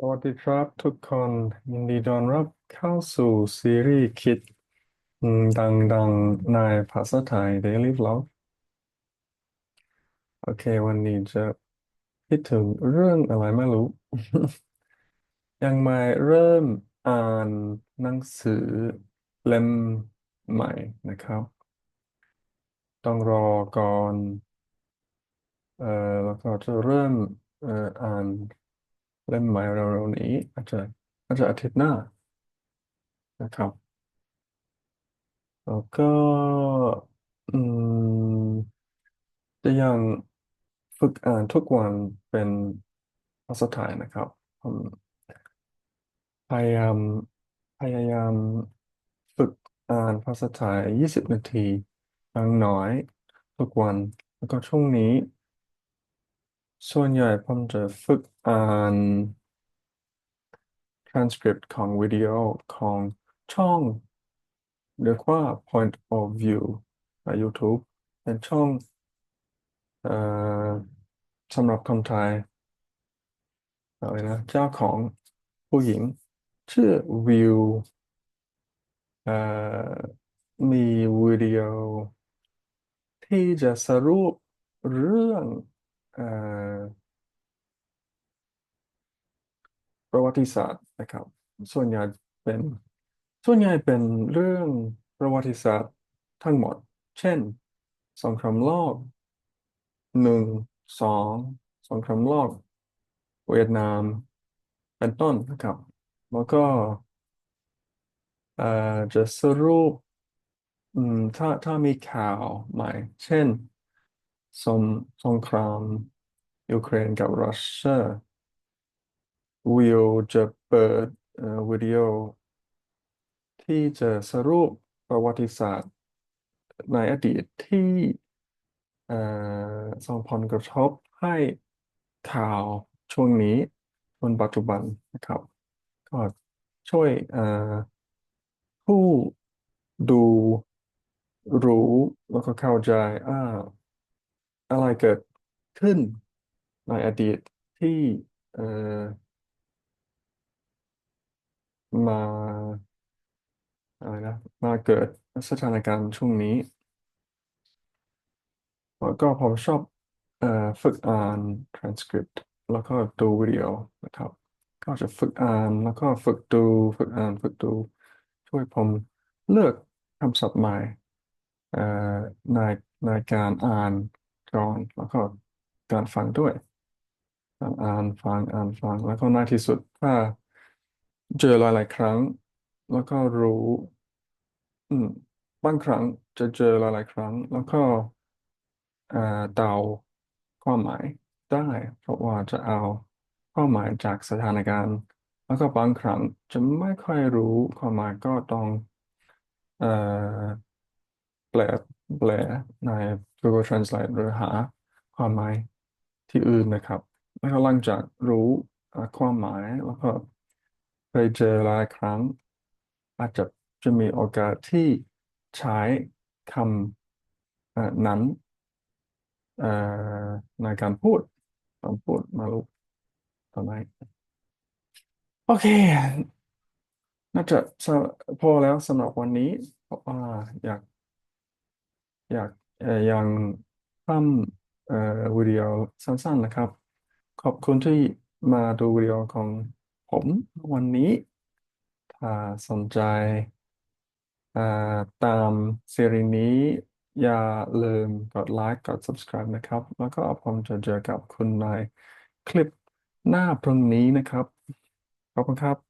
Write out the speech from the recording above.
สวัสดีครับทุกคนยินดีต้อนรับเข้าสู่ซีรีส์คิดดังๆในภาษาไทย Daily Vlog โอเค วันนี้จะคิดถึงเรื่องอะไรไม่รู้ ยังไม่เริ่มอ่านหนังสือเล่มใหม่นะครับ ต้องรอก่อนเอ่อแล้วก็จะเริ่มเอ่ออ่าน เล่มใหม่เร็วๆนี้อาจจะอาจจะอาทิตย์หน้านะครับ แล้วก็ อืม จะยังฝึกอ่านทุกวันเป็นภาษาไทยนะครับผมพยายามพยายามฝึกอ่านภาษาไทย 20 นาทีอย่างน้อยทุกวัน แล้วก็ช่วงนี้ ส่วนใหญ่ผมจะฝึกอ่าน transcript ของวิดีโอของช่องเรียกว่า point of view ใน YouTube เป็นช่องเอ่อสำหรับคนไทยอะไรนะเจ้าของผู้หญิง ชื่อวิวเอ่อมีวิดีโอที่จะสรุปเรื่อง ประวัติศาสตร์นะครับ ส่วนใหญ่เป็น ส่วนใหญ่เป็นเรื่องประวัติศาสตร์ทั้งหมด เช่น สงครามโลกหนึ่งสองสงครามโลกเวียดนาม เป็นต้นนะครับ แล้วก็จะสรุปถ้าถ้ามีข่าวใหม่ เช่น สงสงครามยูเครนกับรัสเซียวิวจะเปิดวิดีโอ ที่จะสรุปประวัติศาสตร์ในอดีตที่ส่อส่งผลกระทบให้ข่าวช่วงนี้จนปัจจุบันนะครับ ก็ช่วยผู้ดูรู้แล้วก็เข้าใจอ่า อะไรเกิดขึ้นในอดีตที่เอ่อมาอะไรนะมาเกิดสถานการณ์ช่วงนี้แล้วก็ผมชอบเอ่อฝึกอ่าน transcript แล้วก็ดูวิดีโอนะครับ ก็จะฝึกอ่านแล้วก็ฝึกดู ฝึกอ่านฝึกดู ช่วยผมเลือกคำศัพท์ใหม่เอ่อในในการอ่าน ก่อนแล้วก็การฟังด้วยการอ่านฟังอ่านฟัง แล้วก็ในที่สุดถ้าเจอหลายๆครั้ง แล้วก็รู้ อืมบางครั้งจะเจอหลายๆครั้ง แล้วก็อ่อเดาความหมายได้เพราะว่าจะเอาความหมายจากสถานการณ์ แล้วก็บางครั้งจะไม่ค่อยรู้ความหมายก็ต้องเอ่อแปล แปลใน Google Translate หรือหาความหมายที่อื่นนะครับ แล้วก็หลังจากรู้ความหมายแล้วก็เคยเจอหลายครั้ง อาจจะจะมีโอกาสที่ใช้คำนั้นในการพูดตอนพูดมารู้ตอนไหนโอเค น่าจะพอแล้วสำหรับวันนี้เพราะว่าอยาก อยากเอ่อยังทำเอ่อวิดีโอสั้นๆนะครับ ขอบคุณที่มาดูวิดีโอของผมวันนี้ ถ้าสนใจอ่อตามซีรีส์นี้อย่าลืมกดไลค์กด subscribe นะครับ แล้วก็ผมจะเจอกับคุณในคลิปหน้าพรุ่งนี้นะครับ ขอบคุณครับ